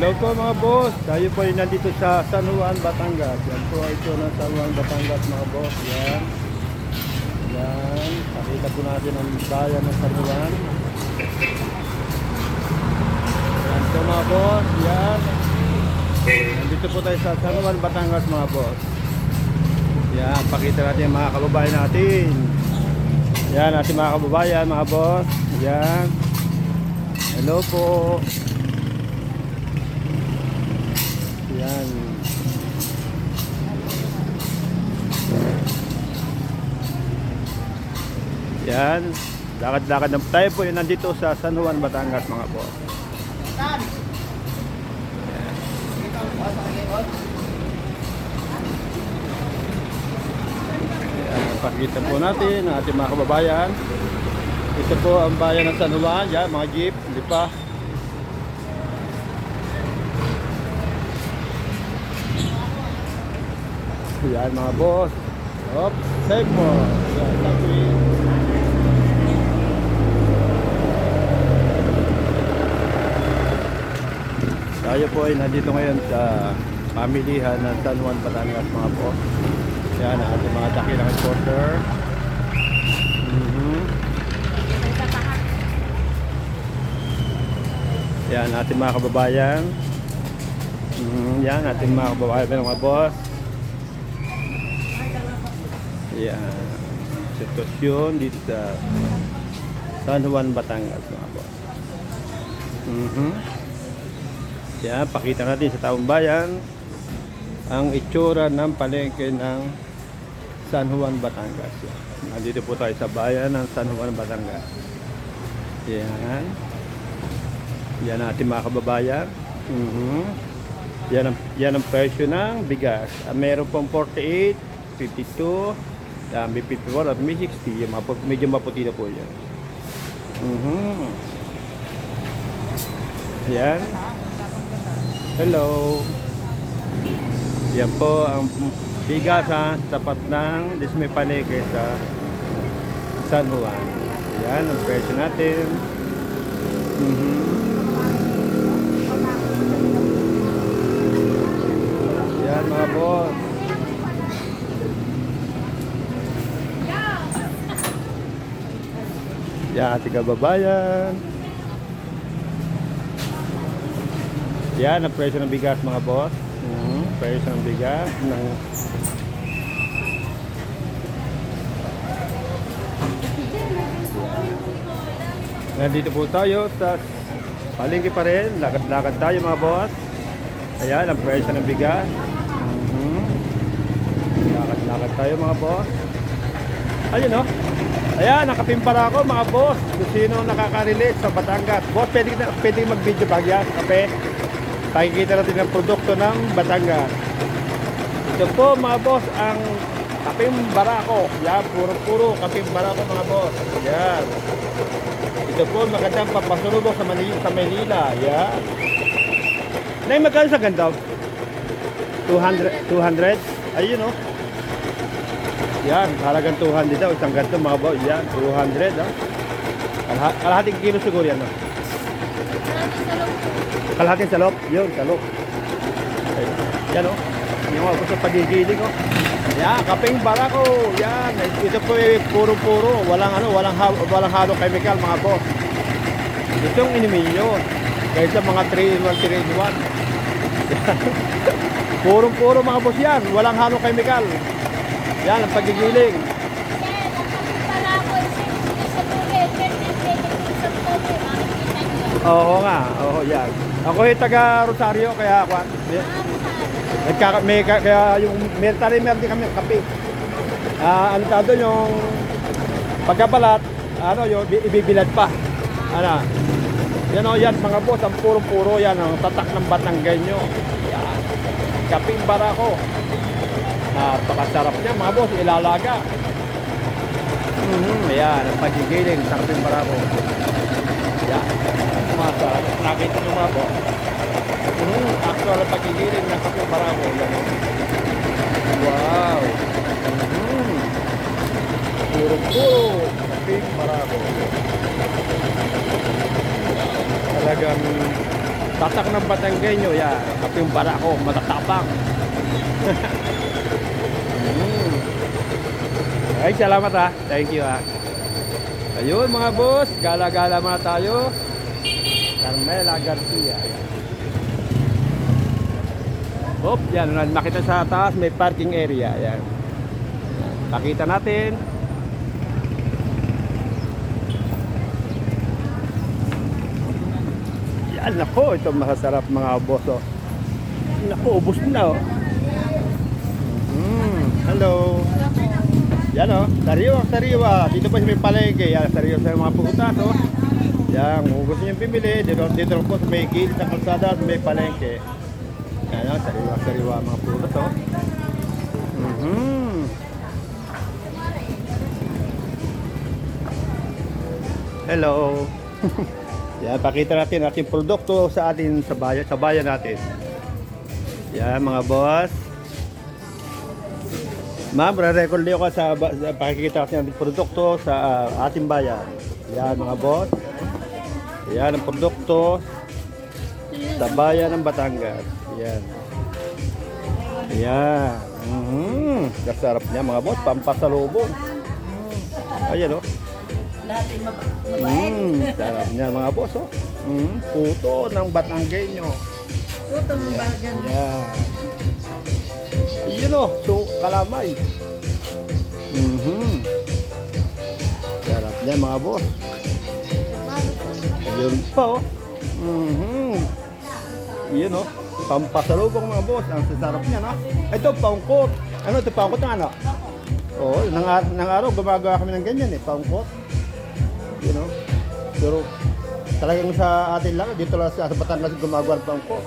Hello po mga boss. Tayo po ay nandito sa San Juan, Batangas. Yan po ito ng San Juan, Batangas mga boss. Yan. Yan. Pakita po natin ang bayan ng San Juan. Yan po mga boss. Yan. Nandito po tayo sa San Juan, Batangas mga boss. Yan. Pakita natin ang mga kababayan natin. Yan. Ating mga kababayan mga boss. Yan. Hello po. Yan. Yan. Lakad-lakad na tayo po yun nandito sa San Juan, Batangas mga po. Yan. Pakita po natin ang ating mga kababayan. Ito po ang bayan ng San Juan. Yan, mga jeep, hindi pa. Yan mga boss. Op, safe mo. Yan, Tayo po ay nandito ngayon sa pamilihan ng San Juan, Batangas mga boss. Yan ang ating mga dakilang reporter. Mhm. Yan ating mga kababayan. Mhm, Yan ating mga kababayan mga boss. Yan. Sitwasyon dito sa San Juan, Batangas mga boss. Mhm. Yan, pakita natin sa taong bayan ang itsura ng palengke ng San Juan, Batangas. Yan. Nandito po tayo sa bayan ng San Juan, Batangas. Yan. Yan ang ating mga kababayan. Mhm. Yan ang, yan ang presyo ng bigas. Ah, meron pong 48, 52, ah, may 54 at may 60. Yung mapu- medyo maputi na po yan. Mhm. Yan. Hello. Yan po ang bigas ha, tapat ng Dismay Palengke sa San Juan. Yan ang presyo natin. Mhm. Yan mga boss. Yan ating kababayan. Yan ang presyo ng bigas mga boss. Mhm, presyo ng bigas ng Nandito po tayo sa palengke pa rin. Lakad-lakad tayo mga boss. Ayan ang presyo ng bigas. Mhm. Lakad-lakad tayo mga boss. Ayun oh. Ayan, nakapimpara ako mga boss. Kung sino nakaka-relate sa Batangas. Boss, pwede, pwede mag-video bag yan. Kape. Pakikita natin ang produkto ng Batangas. Ito po mga boss, ang kaping barako. Yan, puro-puro kaping barako mga boss. Yan. Ito po, magandang papasulubok sa Manila. Sa Manila. Yan. Nay, magkano sa ganito? 200? 200? Ayun oh. Yan, halagang 200 daw. Isang ganito mga boss. Yan, 200 oh. Kalha- Kalahating kilo siguro yan oh. Kalahating salop. Yun, salop. Ayun. Yan oh. Yung mga gusto pagigiling oh. Yan, kaping barako. Yan. Ito po ay puro-puro. Walang ano, walang ha- walang halo chemical mga boss. Itong inumin nyo. Kahit sa mga 3 in 1, 3 in 1. Purong-puro mga boss yan. Walang halo chemical. Yan ang pagigiling. Oo nga. Oo, yan. Ako ay taga Rosario kaya ako. Nagkaka, may, ka- kaya yung military meron din kami kape. Ah, ano tawag doon yung pagkabalat, ano yung bi- ibibilad pa. Ano? Yan o yan mga boss, ang puro-puro yan ang tatak ng Batanggay nyo. Yan. Kaping barako. Napakasarap niya mga boss, ilalaga. Mhm, yan, ang pagigiling sa kaping barako. Yan. Masarap. Nakita nyo mga boss. Mhm, actual pagigiling ng kaping barako. Yan o. Wow. Mhm. Puro-puro. Kaping barako. Talagang Tatak ng Batanggenyo, yan. Kape yung bara ko, matatapang. Mm. Ay, salamat ha. Thank you ha. Ayun mga boss, gala-gala muna tayo. Carmela Garcia. Hop, yan. Makita sa taas, may parking area. Yan. Pakita natin. Yan, nako, ito masasarap mga boss. Oh. Nako, ubos na oh. Mm, hello. Yan oh, sariwa, sariwa. Dito pa may palengke. Yan, sariwa sa mga putas oh. Yan, kung gusto nyo bibili, dito, dito po sa may gilid ng kalsada at may palengke. Yan oh, sariwa, sariwa mga putas oh. Mhm. Hello. Yan, pakita natin ating produkto sa atin sa bayan, sa bayan natin. Yan, mga boss. Ma'am, re-record niyo ka sa, sa pakikita natin ating produkto sa ah, ating bayan. Yan, mga boss. Yan ang produkto sa bayan ng Batangas. Yan. Yan. Mhm. Kasarap niya mga boss, pampasalubong. Ayan oh. Mm, sarap niya mga boss oh. Mm, puto ng Batanggenyo. Puto ng bagan. Yan. Yun oh, so kalamay. Mhm. Sarap niya mga boss. Yun pa oh. Mhm. Yun oh. Pampasalubong mga boss. Ang sasarap niya no. Ito paungkot. Ano ito paungkot ng ano? Oo, nang, ar- nang araw gumagawa kami ng ganyan eh, paungkot. You know? Pero talagang sa atin lang, dito lang sa, Batangas gumagawa ng paungkot.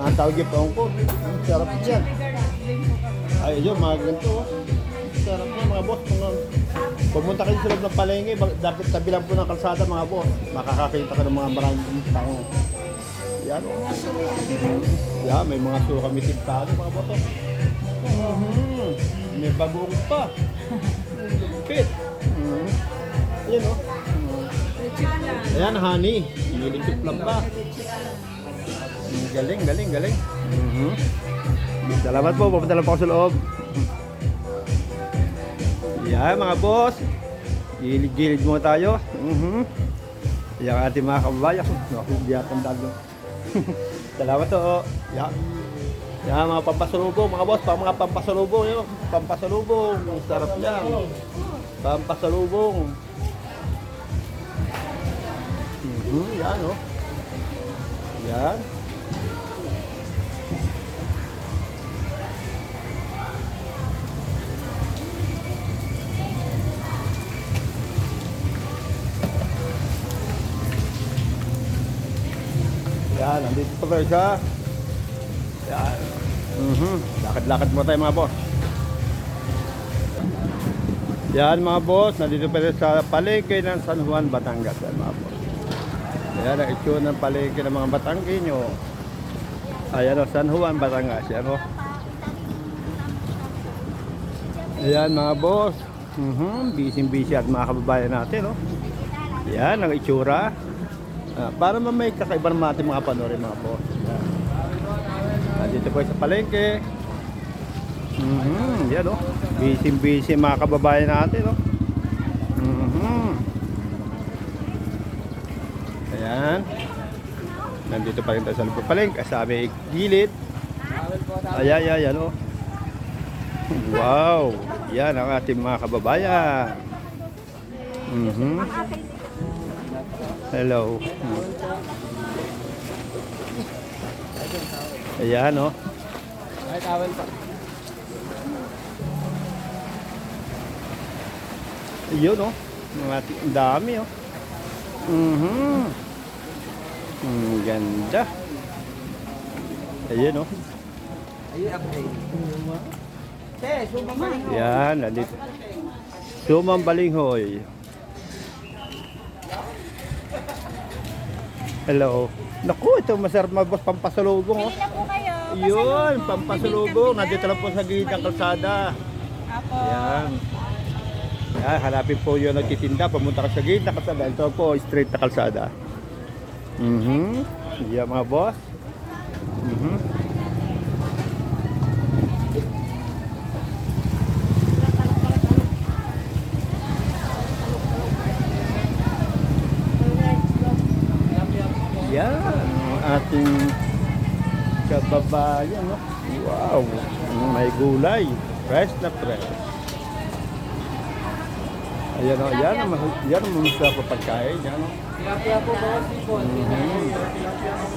Ang tawag yung paungkot. Ang sarap yan. Ay, yun, mga ganito. oh. Sarap niya mga boss. Mga, pumunta kayo sa loob ng palengke, dapat tabi lang po ng kalsada mga boss. Makakakita ka ng mga maraming tao. Yan. oh. Yan, may mga suka mitig tao mga boss. oh. Mhm. May bagong pa. Lupit. Mhm. Ayan oh. Ayan, honey. Nilipit lang? Mm, Galing, galing, galing. Mhm. Salamat po, pupunta lang po ako sa loob. Yan mga boss. Gilid-gilid muna tayo. Mhm. Yan ang ating mga kababayan. Atang dalo. Salamat to. Yan. Yan mga pampasalubong, mga boss, pa mga pampasalubong yun. Pampasalubong, sarap yan. Pampasalubong. Mhm, yan oh. Yan. Yan, nandito pa tayo sa Yan. Mhm. Lakad-lakad mo tayo mga boss. Yan mga boss, nandito pa tayo sa palengke ng San Juan, Batangas. Yan mga boss. Yan ang itsura ng palengke ng mga Batanggenyo. Ayan o, San Juan, Batangas. Yan o. Ayan mga boss. Mhm, busy-busy at mga kababayan natin, no? Yan ang itsura. Ah, para mamay kakaiba naman ating mga panorin mga boss. Yan. Nandito po sa palengke. Mhm, yan oh. Busy-busy mga kababayan natin, no? Mhm. Ayan. Nandito pa rin tayo sa loob ng palengke. Sa may gilid. Ayan, ayan, yan oh. Wow! Yan ang ating mga kababayan. Mhm. Hello. Ayan, oh. Ay, tawel pa. Ayun, oh. Ang dami, oh. Mhm. Ang ganda. Ayun, oh. Ayun, update. Te, sumama ka rin. Yan, nandito. Sumang balinghoy. Hello. Naku, ito masarap magbos pampasalubong, oh. Bili na po kayo. Yun, pampasalubong. Nandito lang po sa gilid ng kalsada. Apo. Yan. Yan, hanapin po yung nagtitinda. Pumunta ka sa gilid ng kalsada. Ito po, straight na kalsada. Mhm. Yeah, mga boss. Mhm. Kababayan, no? Wow, mm, may gulay. Fresh na fresh. Ayan o, yan ang yan ang masarap na pagkain. Yan o. Tilapia po.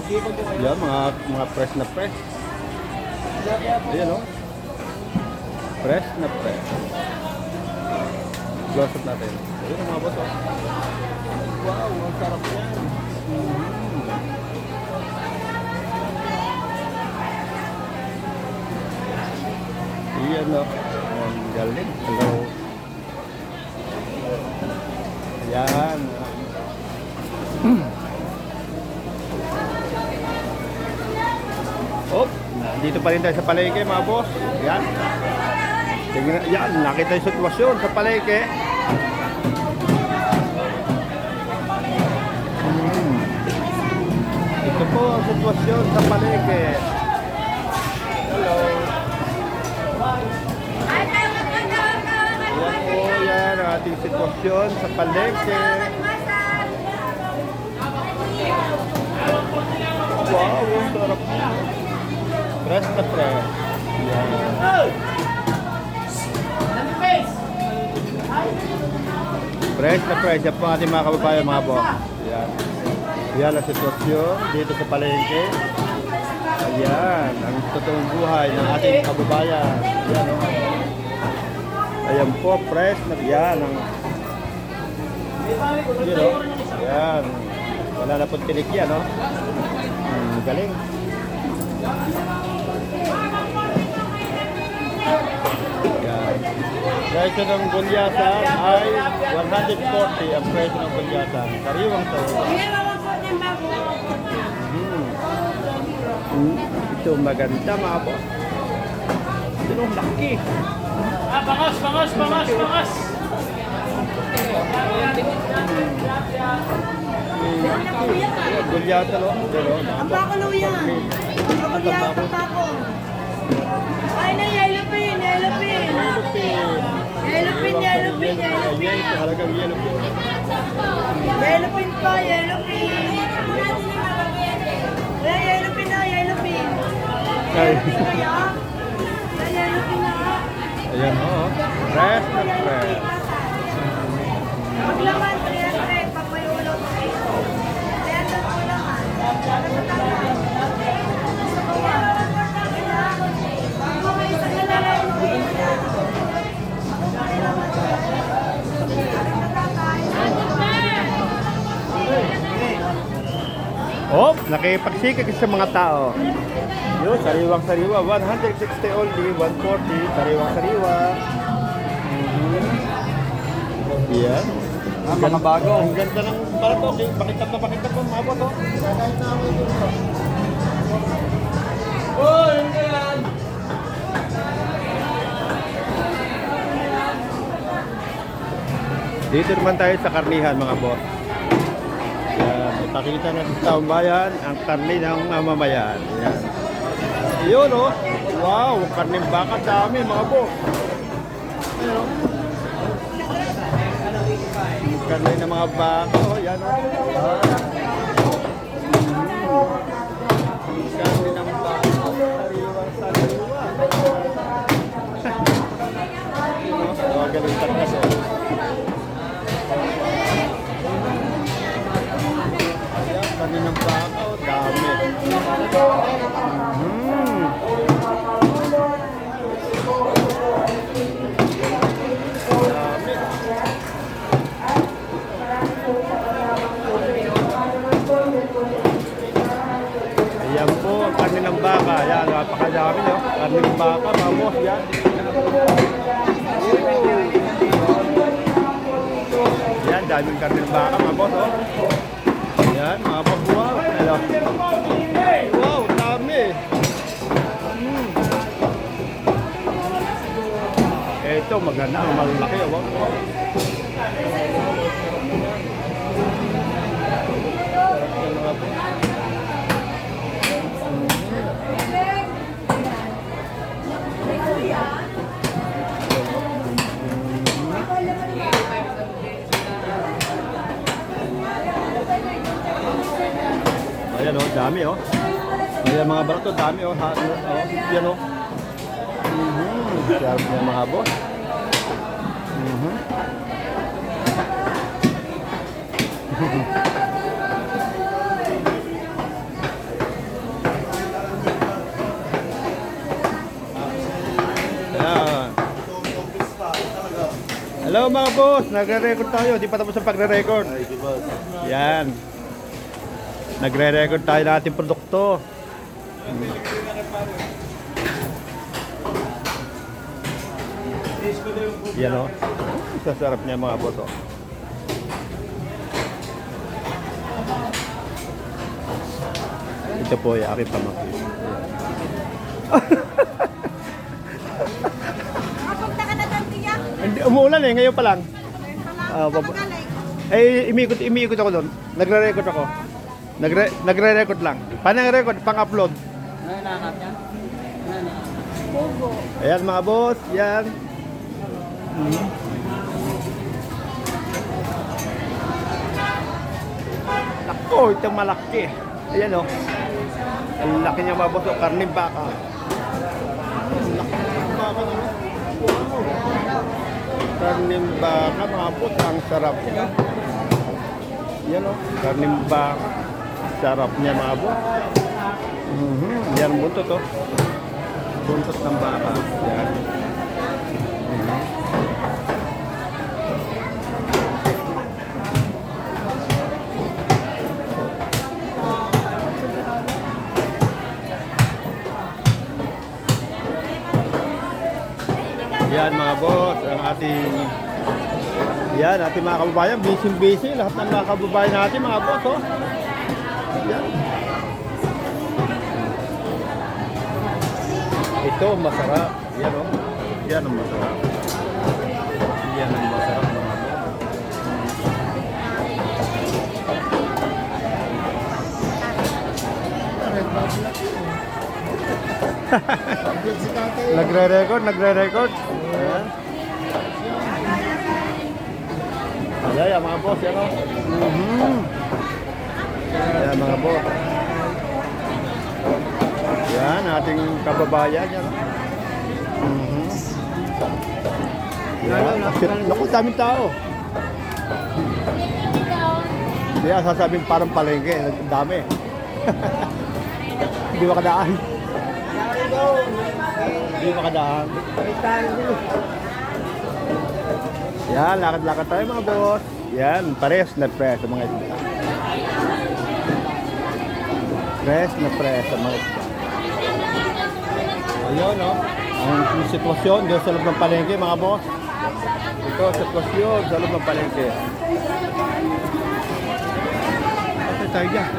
Sipon po kayo. Yan, mga, mga fresh na fresh. Ayan o. Fresh na fresh. Close up natin. Ayan mga boss o. Wow, ang sarap yan. Mhm. Iyan o. Ang galing. Hello. Ayan. Oh, dito pa rin tayo sa palengke mga boss. Yan. Tingnan, yan, nakita yung sitwasyon sa palengke. Hmm. Ito po ang sitwasyon sa palengke. Ating sitwasyon sa palengke. Wow, ang sarap. Fresh na fresh. Yan. Fresh na fresh. Yan po ang ating mga kababayan mga boss. Yan. Yan ang sitwasyon dito sa palengke. Ayan, ang totoong buhay ng ating kababayan. Yan, oh. Ayan po, fresh na yan. Ang, yun, oh. Yan. Wala na pong tinik yan, oh. Hmm, galing. Yan. Presyo ng gulyasan ay 140 ang presyo ng gulyasan. Sariwang sariwa. Hmm. Hmm, Ito maganda mga boss. Ito laki. Ah, bangas, bangas, bangas, bangas. Ayan, Gulyasan o. Pero, Ang bako yan. Ang ang bako. Ay na, yellow pin, yellow pin. Yellow pin, yellow pin, yellow pin. halagang yellow pin. Yellow pin pa, yellow pin. Yellow pin na, yellow pin. Ay. Kaya, ay, yellow pin na. Ayan o. Fresh na fresh. Maglaman, 300, pag may ulot. 300 po naman. Ba talaga? Gusto ko ba? Ako may isa na lang. Oh, nakipagsikik sa mga tao. Yun, sariwang sariwa. 160 only, 140. Sariwang sariwa. Mhm. Yan. Ah, mga bago. Ang ganda ng para to. Okay, Pakita pa, pakita pa. Mga to. Oh, yun ka yan. Dito naman tayo sa karnihan mga boss. Yan, ipakita natin sa bayan ang karni ng mamamayan. Yan. Yun oh. Wow, karning baka dami mga boss. Ayun oh. Karni ng mga baka oh, yan oh. Karni ng baka. Sariwang sariwa. Oh. Ayan, kaninang baka, oh, dami. Mm. Dami. Ayan po, ang karne ng baka. Ayan, napakadami no. Karne ng baka, boss, yan. Yan, daming karne ng baka, mga boss, oh. Yan, mga boss, wow. Hello. Wow, dami. Mm. Ito, maganda, malaki, oh. Wow. Ayan oh, dami oh. Ayan mga barato, dami oh. Ha, oh yan oh. Mhm. Sarap niya mga boss. Mhm. Ayan. Hello mga boss, nagre-record tayo. Di pa tapos ang pagre-record. Yan. Nagre-record tayo ng ating produkto. Yan o. Sasarap niya mga boss oh. Ito po yung aking pamangkin. Kapunta ka na dyan, tiyak. Hindi, umuulan eh, ngayon pa lang. Ah, bab- eh, imikot, imikot ako doon. Nagre-record ako. Nagre nagre-record lang. Paano record? Pang-upload. Ano nakakap niya? Pogo. Ayan mga boss, yan. Mhm. Nako, itong malaki. Ayan o. Ang laki niya mga boss, o, laki ng baka. Karning baka mga boss, ang sarap. Yan o, karning baka. Sarap niya mga boss. Mhm. Yan buntot o. Buntot ng baka. Yan. Mhm. Yan mga boss, ang ating yan, ating mga kababayan, busy-busy. Lahat ng mga kababayan natin, mga boss, oh. Yan. Ito, masarap. Yan, oh. Yan ang masarap. Yan ang masarap. Nagre-record, nagre-record. Ayan. Ayan, yan, mga boss, yan o. Mhm. Ayan, mga boss. Yan, ating kababayan, yan o. Mhm. Yan, naku, daming tao. Hindi, yeah, sasabihin parang palengke, ang dami. Hindi makadaan. Hindi makadaan. Yan, lakad-lakad tayo mga boss. Yan, pares na sa mga isda. Press na press sa mga isda. Ayun, no? Ang sitwasyon doon sa loob ng palengke, mga boss. Ito, sitwasyon sa loob ng palengke. Patay tayo dyan.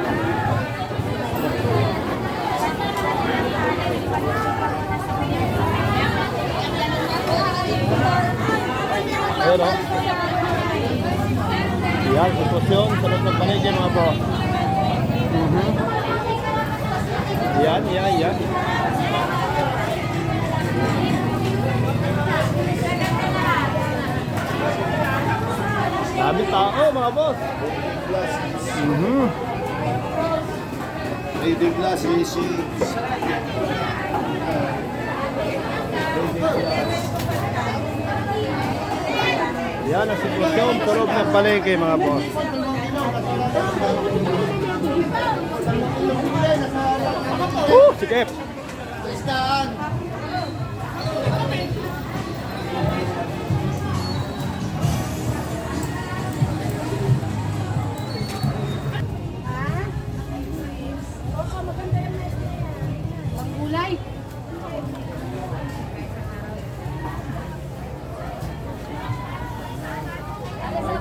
Ayun, no? Yan, sitwasyon sa loob ng palengke, mga boss. Mhm. Yan, yan, yan. Dami tao, mga boss. Mhm. Reading glass racing. Yan ang sitwasyon loob ng palengke, mga boss. Uh, sige. Gulay.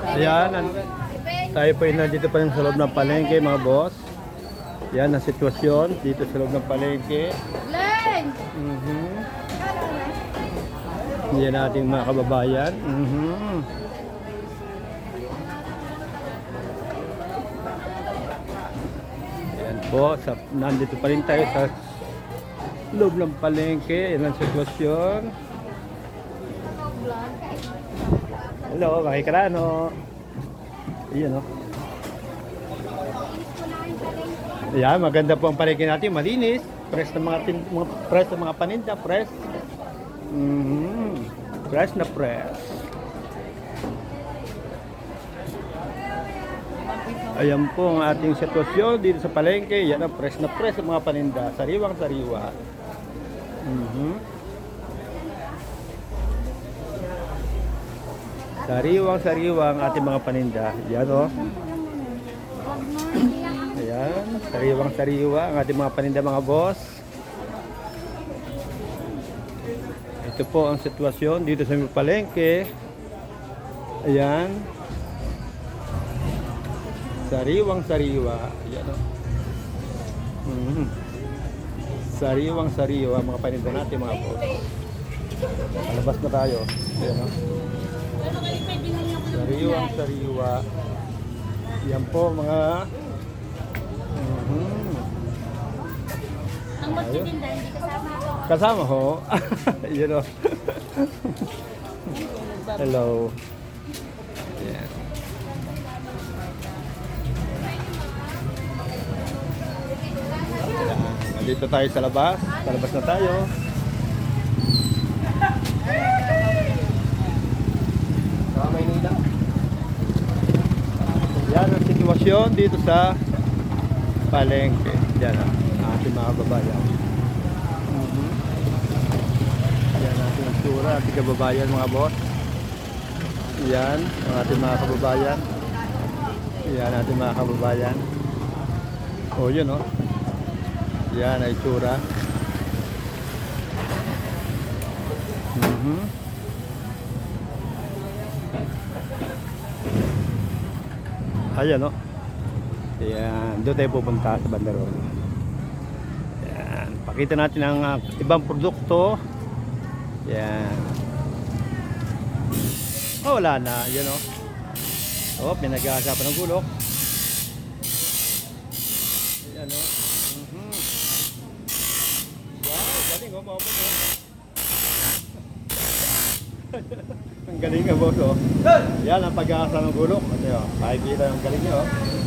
Ayan, an- tayo po na dito pa rin sa loob ng palengke, mga boss. Yan ang sitwasyon dito sa loob ng palengke. Len! Mhm. Yan ating mga kababayan. Mhm. Yan po, sa, nandito pa rin tayo sa loob ng palengke. Yan ang sitwasyon. Hello, makikarano. Iyan o. Ayan, maganda po ang palengke natin. Malinis. Fresh na mga, tin, mga fresh na mga paninda. Fresh. Mhm. Fresh na fresh. Ayan po ang ating sitwasyon dito sa palengke. Yan ang fresh na fresh ang mga paninda. Sariwang sariwa. Mhm. Sariwang sariwa ang ating mga paninda. Yan o. Ayan. Sariwang sariwa ang ating mga paninda mga boss. Ito po ang sitwasyon dito sa aming palengke. Ayan. Sariwang sariwa. Ayan o. Mhm. Sariwang sariwa mga paninda natin mga boss. Palabas na tayo. Ayan o. Sariwang sariwa. Yan po mga Mhm. Ang magtitinda, hindi kasama ako. Kasama ho. Yun o. Hello. Yan. Yan. Nandito tayo sa labas. Sa labas na tayo. Sa Maynila. Yan ang sitwasyon dito sa palengke. Yan ang ating mga babayan. Mhm. Yan ang ating itsura, ating kababayan mga boss. Yan ang ating mga kababayan. Yan ang ating mga kababayan. O yun o. Yan ang itsura. Mhm. Ayan o. Ayan, doon tayo pupunta sa bandarol. Ayan, pakita natin ang ah, ibang produkto. Ayan. Oh, wala na. Ayan o. Oh, pinag-aagapan ng gulok. Ayan o. Mhm. Wow, galing o. Mga boss, oh. ang galing nga boss oh. Yan ang pag-aasa ng gulok. Ano yun? Makikita yung galing niyo. oh.